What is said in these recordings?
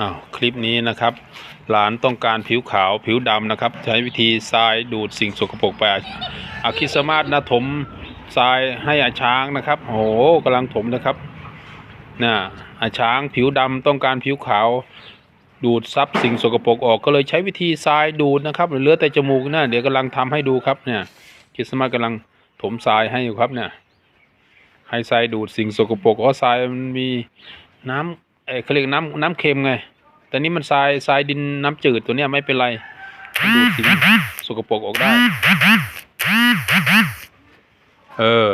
อ้าวคลิปนี้นะครับ หลานต้องการผิวขาวผิวดำนะครับ ใช้วิธีทรายดูดสิ่งสกปรกไปอาคิสมาศนะถมทรายให้อาช้างนะครับโอ้โหกำลังถมนะครับน่ะอาช้างผิวดำต้องการผิวขาว ดูดซับสิ่งสกปรกออกก็เลยใช้วิธีทรายดูดนะครับเหลือแต่จมูกนะเดี๋ยวกำลังทำให้ดูครับเนี่ยคิสมาสกำลังถมทรายให้อยู่ครับเนี่ยให้ทรายดูดสิ่งสกปรกเพราะทรายมันมีน้ำ เออเขาเรียกน้ำน้ำเค็มไง แต่นี่มันทรายทรายดินน้ำจืดตัวเนี้ยไม่เป็นไรมันดูดสิ่งสกปรกออกได้ เออ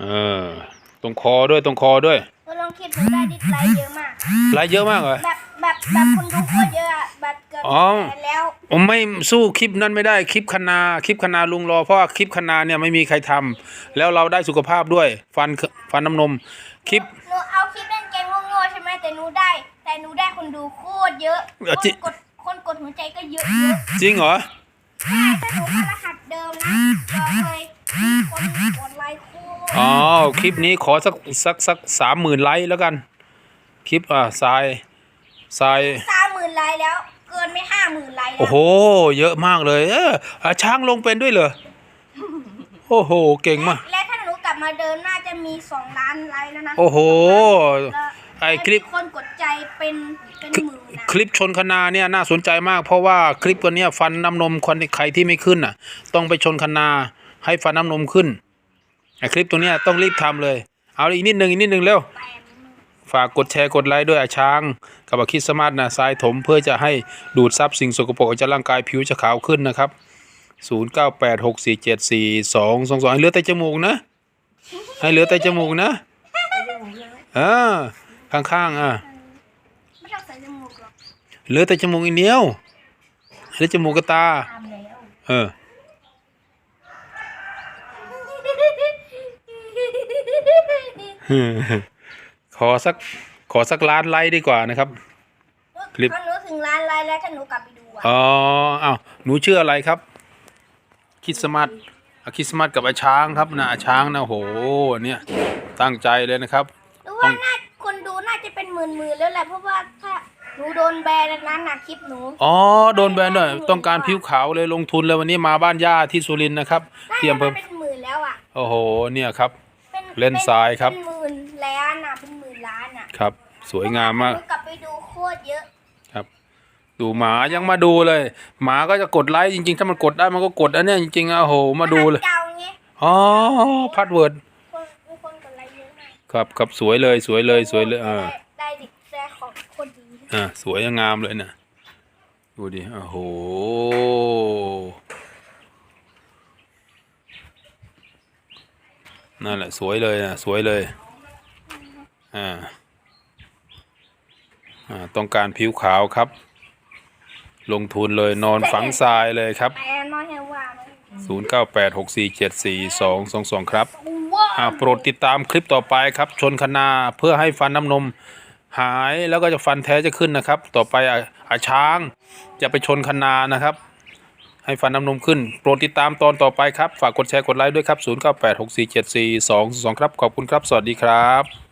เออ ตรงคอด้วยตรงคอด้วย ก็ลองคิดดูได้ดิสไลค์เยอะมากลายเยอะมากเหรอ แบบ แบบแบบคนดูโคตรเยอะอะแบบเกือบอ๋อแสนแล้วผมไม่สู้คลิปนั้นไม่ได้คลิปคณาคลิปคณาลุงรอเพราะว่าคลิปคณาเนี่ยไม่มีใครทำแล้วเราได้สุขภาพด้วย ฟันฟันน้ำนมคลิป หนูเอาคลิปเล่นเกมโง่ๆใช่ไหมแต่หนูได้ แต่หนูได้คนดูโคตรเยอะเออคจินกดคนกดหัวใจก็เยอะเยอะจริงเหรอใช่ถ้าหนูเข้ารหัสเดิมนะบอกเลยคนกดไลค์โคตรอ๋อคลิปนี้ขอสักสักสักสามหมื่นไลค์แล้วกัน คลิปอ่าทราย ทรายสามหมื่นไลค์แล้ว เกินไม่ห้าหมื่นไลค์แล้วโอ้โห เยอะมากเลย เอออะช้างลงเป็นด้วยเหรอโอ้โห เก่งมาก และถ้าหนูกลับมาเดิมน่าจะมีสองล้านไลค์แล้วนะโอ้โห แล้วไอ้คลิปมีคนกดใจเป็นเป็นหมื่นนะคลิปชนคนาเนี่ยน่าสนใจมากเพราะว่าคลิปวันเนี้ยฟันน้ำนมคนใครที่ไม่ขึ้นอะ ต้องไปชนคนาให้ฟันน้ำนมขึ้นไอ้คลิปตรงเนี้ยต้องรีบทำเลย เอาอีกนิดนึงอีกนิดนึงเร็ว แปดฝากกดแชร์กดไลค์ด้วยอาช้างกับอาคิดสมาร์ทนะทรายถมเพื่อจะให้ดูดซับสิ่งสกปรกออกจากร่างกายผิวจะขาวขึ้นนะครับ 0986474222ให้เหลือแต่จมูกนะ ให้เหลือแต่จมูกนะเออข้างๆอะไม่ต้องใส่จมูกหรอกเหลือแต่จมูกอีกเดียวเหลือจมูกกับตาทำแล้วเออ ขอสักขอสักล้านไลค์ดีกว่านะครับ คลิป ถ้าหนูถึงร้านไลน์แล้วถ้าหนูกลับไปดูอะอ๋ออ้าวหนูชื่ออะไรครับคริดสมัตอาคริดสมัตกับอาช้างครับนะอาช้างนะโหเนี่ยตั้งใจเลยนะครับหรือว่าน่าคนดูน่าจะเป็นหมื่นหมื่นๆแล้วแหละเพราะว่าถ้าหนูโดนแบนนั้นนะคลิปหนู อ๋อโดนแบนด้วยต้องการผิวขาวเลยลงทุนเลยวันนี้มาบ้านย่าที่สุรินทร์นะครับน่าที่จะอำเภอเป็นหมื่นแล้วอะโอ้โหเนี่ยครับป็เล่นทรายครับ เป็นหมื่นล้านอะเป็นหมื่นล้านอะ ครับ สวยงามมากหนูกลับไปดูโคตรเยอะ ครับ ดูหมายังมาดูเลย หมาก็จะกดไลค์จริงๆ ถ้ามันกดได้มันก็กดอันเนี้ยจริงๆอะโอ้โหมาดูเลยเจ้าเงี้ยอ๋อพาสเวิร์ดคนมีคนกดไลค์เยอะมากครับครับสวยเลยสวยเลยสวยเลยอ่าได้ได้ดิได้ของคนดีอ่าสวยงามเลยนะดูดิโอ้โหนั่นแหละสวยเลยนะสวยเลยอ่าอ่า ต้องการผิวขาวครับ ลงทุนเลยนอนฝังทรายเลยครับแปลน้อยแค่ว่าน้อย0986474222 ครับว้าอ่าโปรดติดตามคลิปต่อไปครับ ชนคนาเพื่อให้ฟันน้ำนมหายแล้วก็จะฟันแท้จะขึ้นนะครับ ต่อไปอาอาช้างจะไปชนคนานะครับ ให้ฟันน้ำนมขึ้น โปรดติดตามตอนต่อไปครับ ฝากกดแชร์กดไลค์ด้วยครับ 0986474222 ครับ ขอบคุณครับ สวัสดีครับ